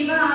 Shiva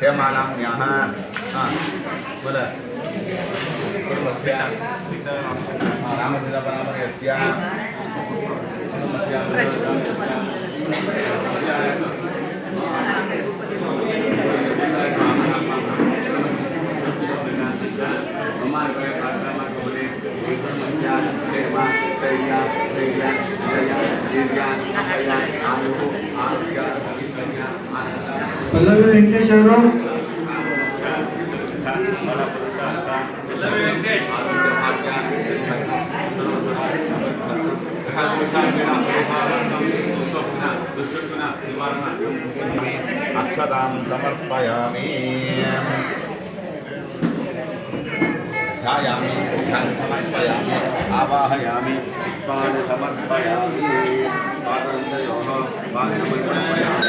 हेमानां न्याः बोल कुटुम्बस्य रामचन्द्रपरामयस्य कुटुम्बस्य వెంకటేష్ ఎవరు అక్షతాం సమర్పయామి ध्यायामि मुखान् समर्पयामि आवाहयामि पुष्पान् समर्पयामि पादन्तयोः पादसमर्पयामि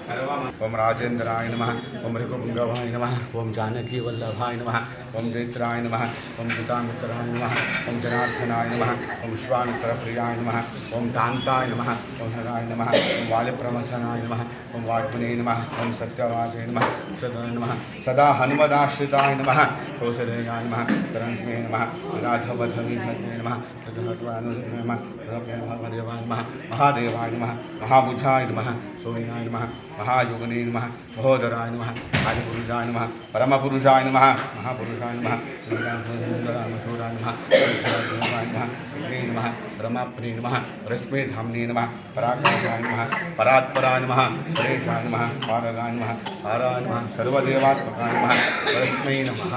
ओम राजेन्द्राय नम ओम ऋगुपुंगवाय नम ओम जानकी वल्लभाय नम ओम जैत्राय नम ओम गीतामित्राय नम ओम जनार्दनाय नम ओम विश्वामित्र प्रियाय नम ओम दांताय नम ओम हराय नम ओम वालिप्रमथनाय नम ओम वाग्मने नम ओम सत्यवाचय नम सदाय नम सदा हनुमदाश्रिताय नम कौशलेयाय नम करंस्मे नम राधवधवी नम नम महादेवाय नमः, महाभुजाय नमः सूर्याय नमः महायोगने नमः, महोदराय नमः आदिपुरुषाय नमः, परमपुरुषाय नमः, महापुरुषाय नमः रामशूराय नमः नमः नमः रमाप्रे नमः रश्मे नमः, पराक्रमाय नमः, परात्पराय नमः परेशाय नमः, पारगाय नमः, पाराय नमः, सर्वदेवात्मकाय नमः रश्मे नमः